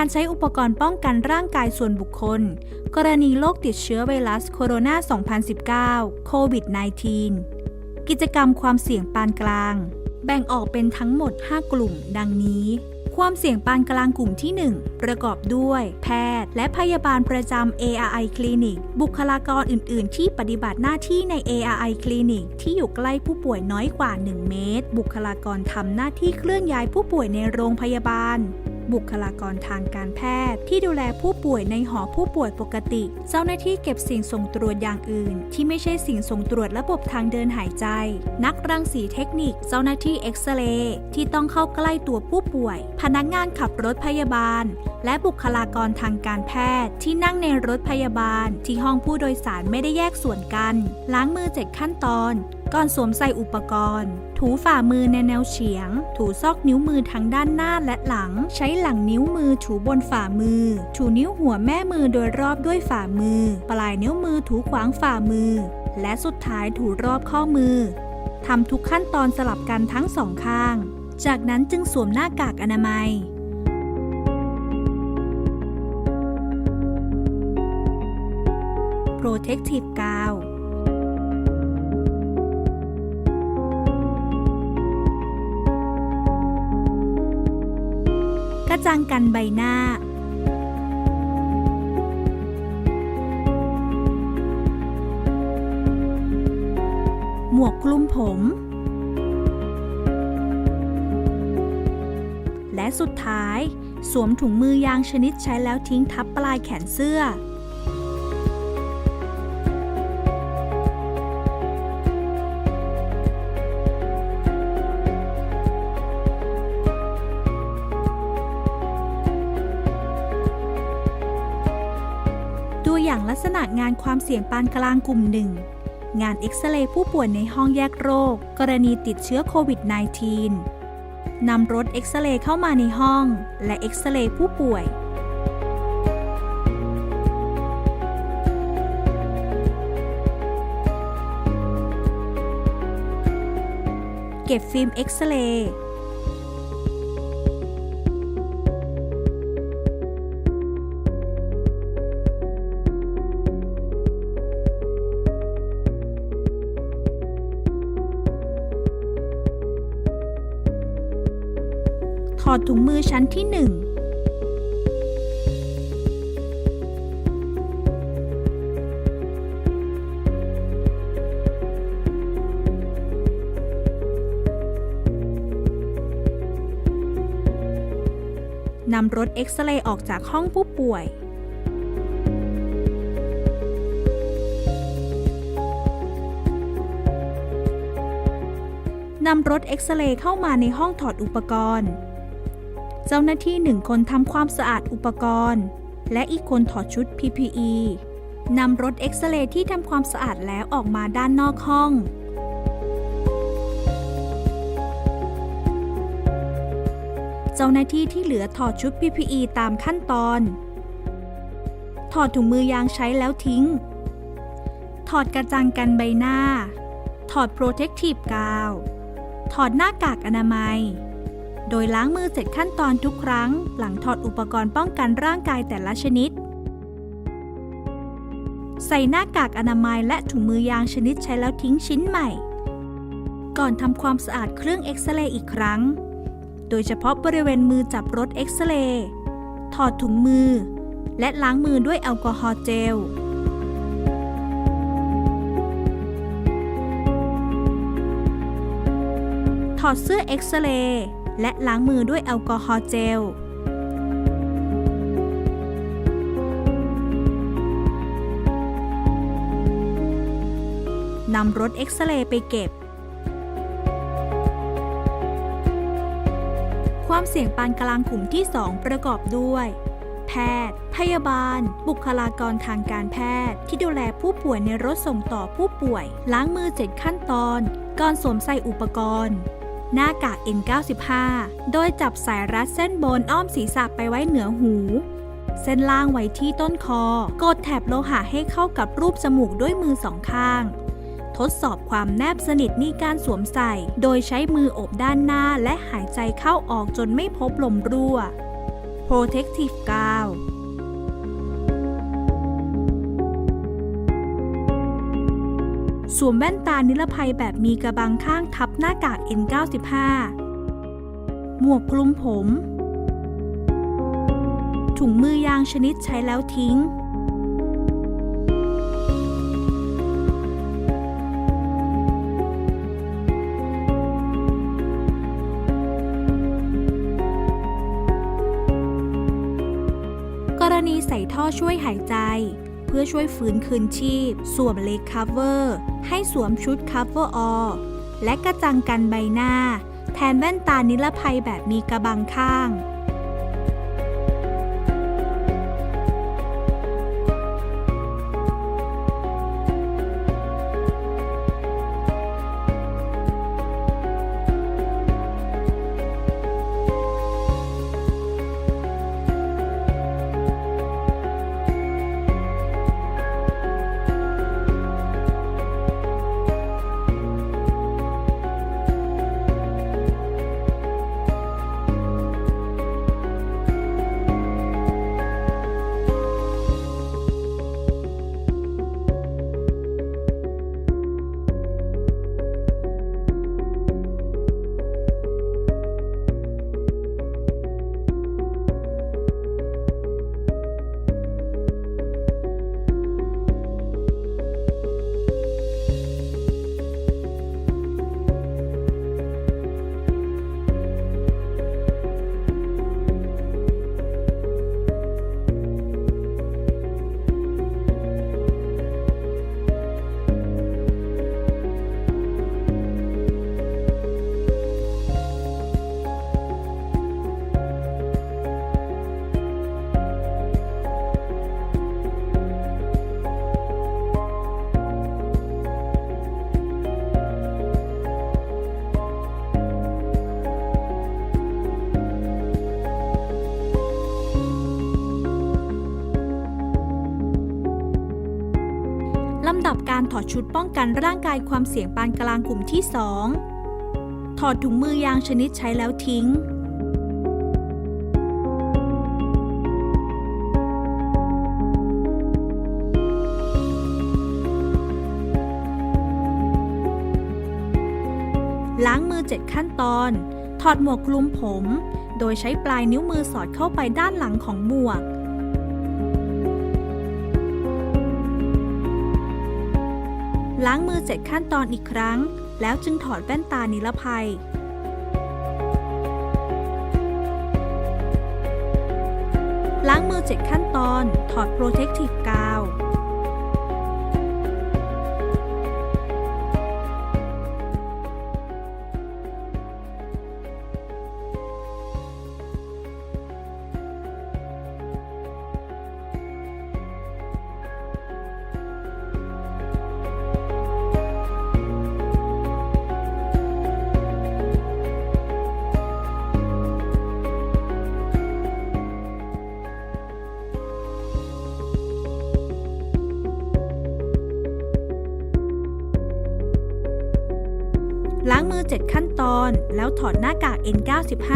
การใช้อุปกรณ์ป้องกันร่างกายส่วนบุคคล กรณีโรคติดเชื้อไวรัสโคโรนา 2019 โควิด -19 กิจกรรมความเสี่ยงปานกลาง แบ่งออกเป็นทั้งหมด 5 กลุ่ม ดังนี้ ความเสี่ยงปานกลางกลุ่มที่ 1 ประกอบด้วย แพทย์ และพยาบาลประจำ ARI คลินิก บุคลากรอื่น ๆ ที่ปฏิบัติหน้าที่ใน ARI คลินิก ที่อยู่ใกล้ผู้ป่วยน้อยกว่า 1 เมตร บุคลากรทำหน้าที่เคลื่อนย้ายผู้ป่วยในโรงพยาบาล บุคลากรทางการแพทย์ ที่ดูแลผู้ป่วยในหอผู้ป่วยปกติ เจ้าหน้าที่เก็บสิ่งส่งตรวจอย่างอื่น ที่ไม่ใช่สิ่งส่งตรวจระบบทางเดินหายใจ นักรังสีเทคนิค เจ้าหน้าที่เอ็กซเรย์ที่ต้องเข้าใกล้ตัวผู้ป่วย พนักงานขับรถพยาบาล และบุคลากรทางการแพทย์ ที่นั่งในรถพยาบาล ที่ห้องผู้โดยสารไม่ได้แยกส่วนกัน ล้างมือเจ็ดขั้นตอน ก่อนสวมใส่อุปกรณ์ ถูฝ่ามือในแนวเฉียง ถูซอกนิ้วมือทั้งด้านหน้าและหลัง ใช้หลังนิ้วมือถูบนฝ่ามือ ถูนิ้วหัวแม่มือโดยรอบด้วยฝ่ามือ ปลายนิ้วมือถูขวางฝ่ามือ และสุดท้ายถูรอบข้อมือทำทุกขั้นตอนสลับกันทั้งสองข้าง จากนั้นจึงสวมหน้ากากอนามัย Protective กระ จังกันใบหน้า หมวกคลุมผม และสุดท้าย สวมถุงมือยางชนิดใช้แล้วทิ้งทับปลายแขนเสื้อ ณะงานความเสี่ยงปานกลางกลุ่มหนึ่ง งานเอ็กซเรย์ผู้ป่วยในห้องแยกโรค กรณีติดเชื้อโควิด -19 นำรถเอ็กซเรย์เข้ามาในห้อง และเอ็กซเรย์ผู้ป่วยเก็บฟิล์มเอ็กซเรย์ อดถุงมือชั้นที่1นำรถเอ็กซเรย์ออกจากห้องผู้ป่วย นำรถเอ็กซเรย์เข้ามาในห้องถอดอุปกรณ์ เจ้าหน้าที่หนึ่งคนทำความสะอาดอุปกรณ์ และอีกคนถอดชุด PPE นำรถเอ็กซเรย์ที่ทำความสะอาดแล้วออกมาด้านนอกห้องเจ้าหน้าที่ที่เหลือถอดชุด PPE ตามขั้นตอน ถอดถุงมือยางใช้แล้วทิ้ง ถอดกระจังกันใบหน้า ถอด protective gown ถอดหน้ากากอนามัย โดยล้างมือเสร็จขั้นตอนทุกครั้ง หลังถอดอุปกรณ์ป้องกันร่างกายแต่ละชนิด ใส่หน้ากากอนามัยและถุงมือยางชนิดใช้แล้วทิ้งชิ้นใหม่ ก่อนทำความสะอาดเครื่องเอ็กซเรย์อีกครั้ง โดยเฉพาะบริเวณมือจับรถเอ็กซเรย์ถอดถุงมือ และล้างมือด้วยแอลกอฮอล์เจลถอดเสื้อเอ็กซเรย์ และล้างมือด้วยแอลกอฮอล์เจล นำรถเอ็กซเรย์ไปเก็บ ความเสี่ยงปานกลางกลุ่มที่ 2 ประกอบด้วย แพทย์ พยาบาล บุคลากรทางการแพทย์ ที่ดูแลผู้ป่วยในรถส่งต่อผู้ป่วย ล้างมือเจ็ดขั้นตอน ก่อนสวมใส่อุปกรณ์ หน้ากาก N95 โดยจับสายรัดเส้นบนอ้อมศีรษะไปไว้เหนือหู เส้นล่างไว้ที่ต้นคอ กดแถบโลหะให้เข้ากับรูปจมูกด้วยมือสองข้าง ทดสอบความแนบสนิทในการสวมใส่ โดยใช้มืออบด้านหน้าและหายใจเข้าออกจนไม่พบลมรั่ว Protective Gown สวมแว่นตานิรภัยแบบมีกระบังข้างทับหน้ากาก N95 หมวกคลุมผม ถุงมือยางชนิดใช้แล้วทิ้ง กรณีใส่ท่อช่วยหายใจ เพื่อช่วยฟื้นคืนชีพ สวมเลกคัฟเวอร์ ให้สวมชุดคัฟเวอร์ออและกระจังกันใบหน้า แทนแว่นตานิรภัยแบบมีกระบังข้าง ถอดชุดป้องกันร่างกายความเสี่ยงปานกลางกลุ่มที่ 2 ถอดถุงมือยางชนิดใช้แล้วทิ้ง ล้างมือ 7 ขั้นตอน ถอดหมวกคลุมผม โดยใช้ปลายนิ้วมือสอดเข้าไปด้านหลังของหมวก ล้างมือเจ็ดขั้นตอนอีกครั้ง แล้วจึงถอดแว่นตานิรภัย ล้างมือเจ็ดขั้นตอน ถอด protective gown ล้างมือ 7 ขั้นตอน แล้วถอดหน้ากาก N95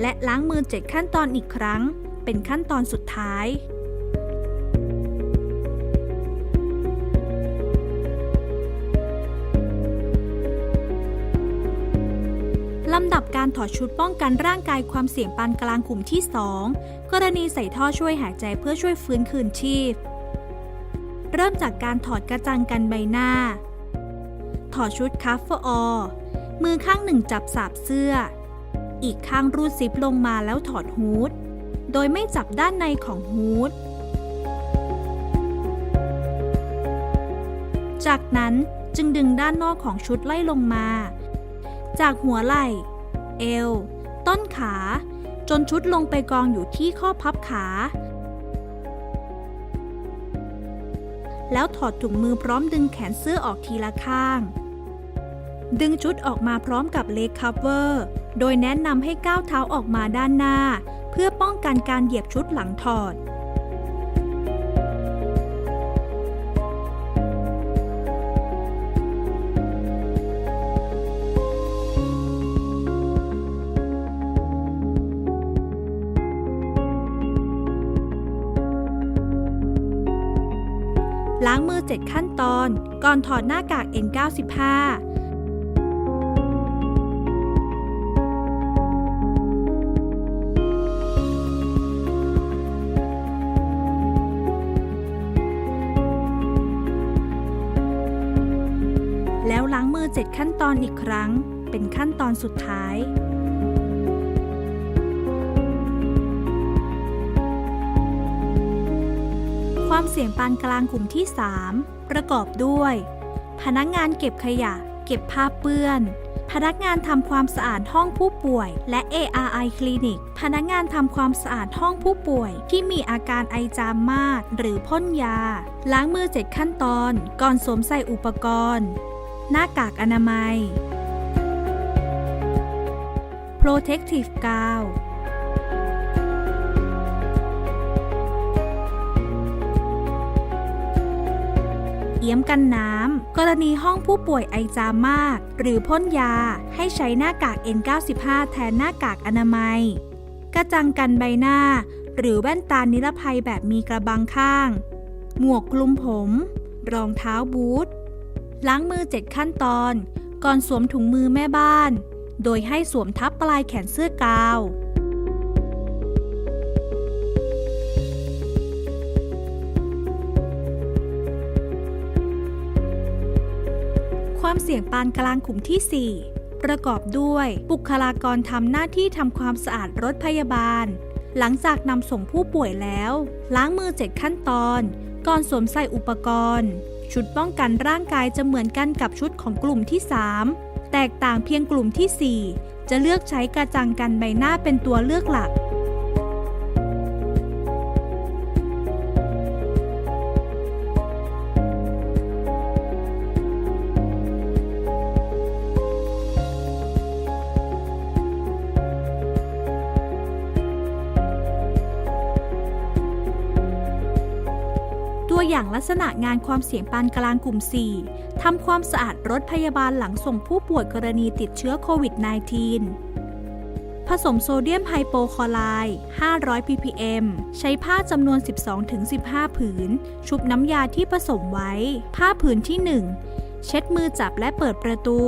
และล้างมือ 7 ขั้นตอนอีกครั้ง เป็นขั้นตอนสุดท้าย การถอดชุดป้องกันร่างกายความเสี่ยงปานกลางกลุ่มที่ 2 กรณีใส่ท่อช่วยหายใจเพื่อช่วยฟื้นคืนชีพ เริ่มจากการถอดกระจังกันใบหน้า ถอดชุดคัฟเฟอร์อมือข้างหนึ่งจับสาบเสื้อ อีกข้างรูดซิปลงมาแล้วถอดฮูด โดยไม่จับด้านในของฮูด จากนั้นจึงดึงด้านนอกของชุดไล่ลงมา จากหัวไหล่ เอว ต้นขา จนชุดลงไปกองอยู่ที่ข้อพับขา แล้วถอดถุงมือพร้อมดึงแขนเสื้อออกทีละข้าง ดึงชุดออกมาพร้อมกับเลคคัฟเวอร์ โดยแนะนำให้ก้าวเท้าออกมาด้านหน้า เพื่อป้องกันการเหยียบชุดหลังถอด ก่อนถอดหน้ากาก N95 แล้วล้างมือ 7 ขั้นตอนอีกครั้ง เป็นขั้นตอนสุดท้ายความเสี่ยงปานกลางกลุ่มที่ 3 ประกอบด้วย พนักงานเก็บขยะ เก็บผ้าเปื้อน พนักงานทำความสะอาดห้องผู้ป่วย และ ARI คลินิก พนักงานทำความสะอาดห้องผู้ป่วย ที่มีอาการไอจามมาก หรือพ่นยา ล้างมือ7ขั้นตอน ก่อนสวมใส่อุปกรณ์ หน้ากากอนามัย protective gown เอี้ยมกันน้ำ กรณีห้องผู้ป่วยไอจามมาก หรือพ่นยาให้ใช้หน้ากาก N95 แทนหน้ากากอนามัย กระจังกันใบหน้า หรือแว่นตานิรภัยแบบมีกระบังข้าง หมวกคลุมผม รองเท้าบูท ล้างมือ 7 ขั้นตอน ก่อนสวมถุงมือแม่บ้าน โดยให้สวมทับปลายแขนเสื้อกาว ความเสี่ยงปานกลางกลุ่มที่ 4 ประกอบด้วย บุคลากรทำหน้าที่ทำความสะอาดรถพยาบาล หลังจากนำส่งผู้ป่วยแล้ว ล้างมือ 7 ขั้นตอน ก่อนสวมใส่อุปกรณ์ ชุดป้องกันร่างกายจะเหมือนกันกับชุดของกลุ่มที่ 3 แตกต่างเพียงกลุ่มที่ 4 จะเลือกใช้กระจังกันใบหน้าเป็นตัวเลือกหลัก อย่างลักษณะงานความเสี่ยงปานกลางกลุ่ม 4 ทำความสะอาดรถพยาบาลหลังส่งผู้ป่วยกรณีติดเชื้อโควิด -19 ผสมโซเดียมไฮโปคลอไรด์ 500 ppm ใช้ผ้าจำนวน 12-15 ผืน ชุบน้ำยาที่ผสมไว้ ผ้าผืนที่ 1 เช็ดมือจับและเปิดประตู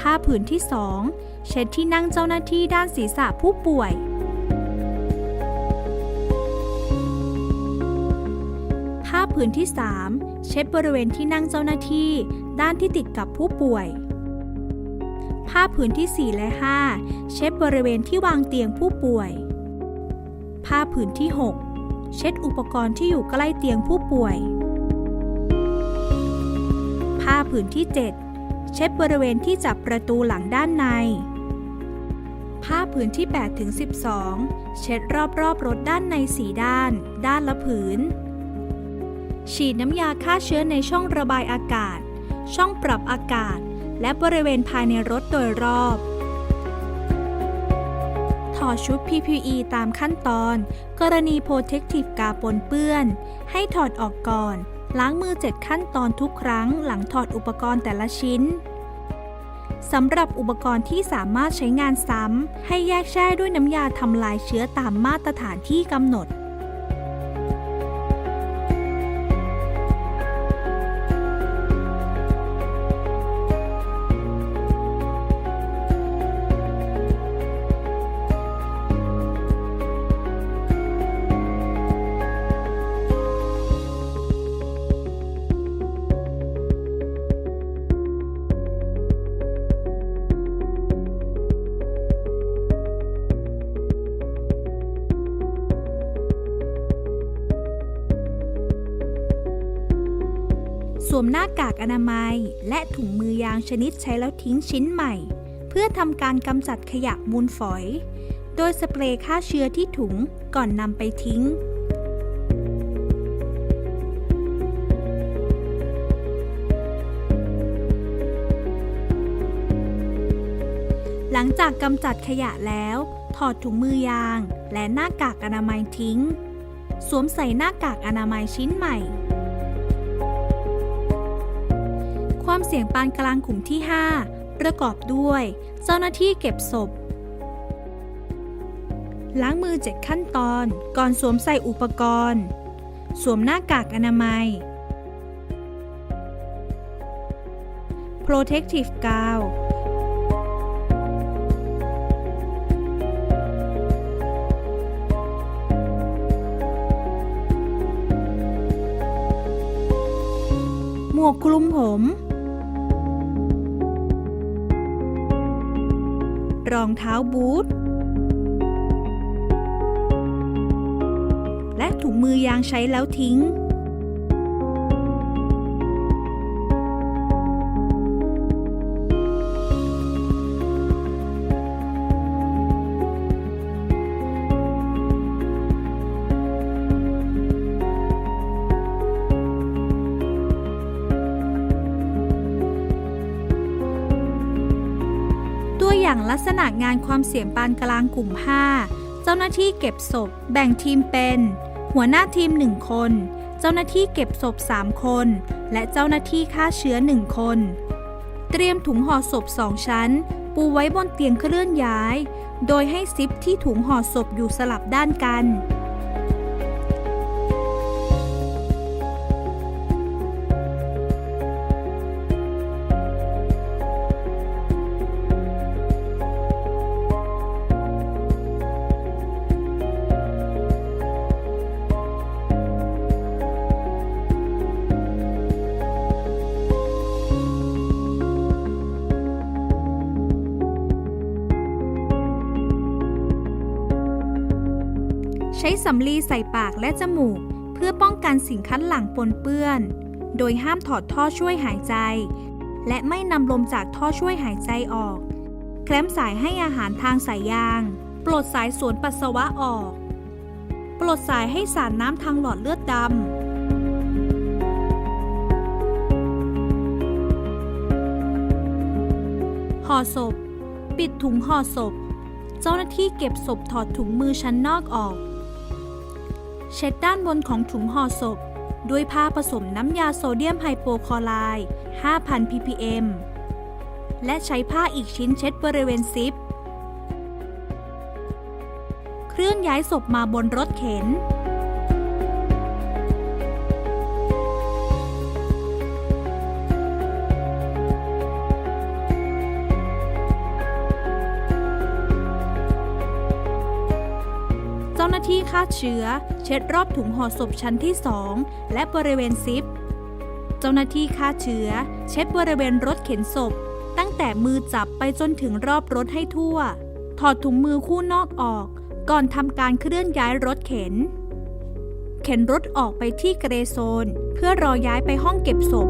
ผ้าผืนที่ 2 เช็ดที่นั่งเจ้าหน้าที่ด้านศีรษะผู้ป่วย ผ้าผืนที่ 3 เช็ดบริเวณที่นั่งเจ้าหน้าที่ ด้านที่ติดกับผู้ป่วยผ้าผืนที่ 4 และ 5 เช็ดบริเวณที่วางเตียงผู้ป่วยผ้าผืนที่ 6 เช็ดอุปกรณ์ที่อยู่ใกล้เตียงผู้ป่วยผ้าผืนที่ 7 เช็ดบริเวณที่จับประตูหลังด้านในผ้าผืนที่8ถึง12 เช็ดรอบๆรถด้านในสีด้าน ด้านละผืน ฉีดน้ำยาฆ่าเชื้อในช่องระบายอากาศ ช่องปรับอากาศ และบริเวณภายในรถโดยรอบ ถอดชุด PPE ตามขั้นตอน กรณี Protective กาปนเปื้อน ให้ถอดออกก่อน ล้างมือ 7 ขั้นตอนทุกครั้งหลังถอดอุปกรณ์แต่ละชิ้นสำหรับอุปกรณ์ที่สามารถใช้งานซ้ำ ให้แยกแช่ด้วยน้ำยาทำลายเชื้อตามมาตรฐานที่กำหนด สวมหน้ากากอนามัย และถุงมือยางชนิดใช้แล้วทิ้งชิ้นใหม่ เพื่อทำการกำจัดขยะมูลฝอย โดยสเปรย์ฆ่าเชื้อที่ถุงก่อนนำไปทิ้งหลังจากกำจัดขยะแล้ว ถอดถุงมือยาง และหน้ากากอนามัยทิ้ง สวมใส่หน้ากากอนามัยชิ้นใหม่ ความเสี่ยงปานกลางกลุ่มที่ 5 ประกอบด้วย เจ้าหน้าที่เก็บศพ ล้างมือ 7 ขั้นตอน ก่อนสวมใส่อุปกรณ์ สวมหน้ากากอนามัย protective gown หมวกคลุมผม รองเท้าบูท และถุงมือยางใช้แล้วทิ้ง ณะงานความเสี่ยงปานกลางกลุ่ม 5 เจ้าหน้าที่เก็บศพ แบ่งทีมเป็น หัวหน้าทีม 1 คน เจ้าหน้าที่เก็บศพ 3 คน และเจ้าหน้าที่ฆ่าเชื้อ 1 คน เตรียมถุงห่อศพ 2 ชั้น ปูไว้บนเตียงเคลื่อนย้าย โดยให้ซิปที่ถุงห่อศพอยู่สลับด้านกัน ช้สำลีใส่ปากและจมูก เพื่อป้องกันสิ่งคัดหลั่งปนเปื้อน โดยห้ามถอดท่อช่วยหายใจ และไม่นำลมจากท่อช่วยหายใจออก แคลมสายให้อาหารทางสายยาง ปลดสายสวนปัสสาวะออก ปลดสายให้สารน้ำทางหลอดเลือดดำห่อศพ ปิดถุงห่อศพ เจ้าหน้าที่เก็บศพถอดถุงมือชั้นนอกออก เช็ดด้านบนของถุงห่อศพ ด้วยผ้าผสมน้ำยาโซเดียมไฮโปคลอไรด์ 5,000 ppm และใช้ผ้าอีกชิ้นเช็ดบริเวณซิป เคลื่อนย้ายศพมาบนรถเข็น จ้าหน้าที่ฆ่าเชื้อ เช็ดรอบถุงห่อศพชั้นที่ 2 และบริเวณซิป เจ้าหน้าที่ฆ่าเชื้อ เช็ดบริเวณรถเข็นศพ ตั้งแต่มือจับไปจนถึงรอบรถให้ทั่ว ถอดถุงมือคู่นอกออก ก่อนทำการเคลื่อนย้ายรถเข็น เข็นรถออกไปที่เกรโซน เพื่อรอย้ายไปห้องเก็บศพ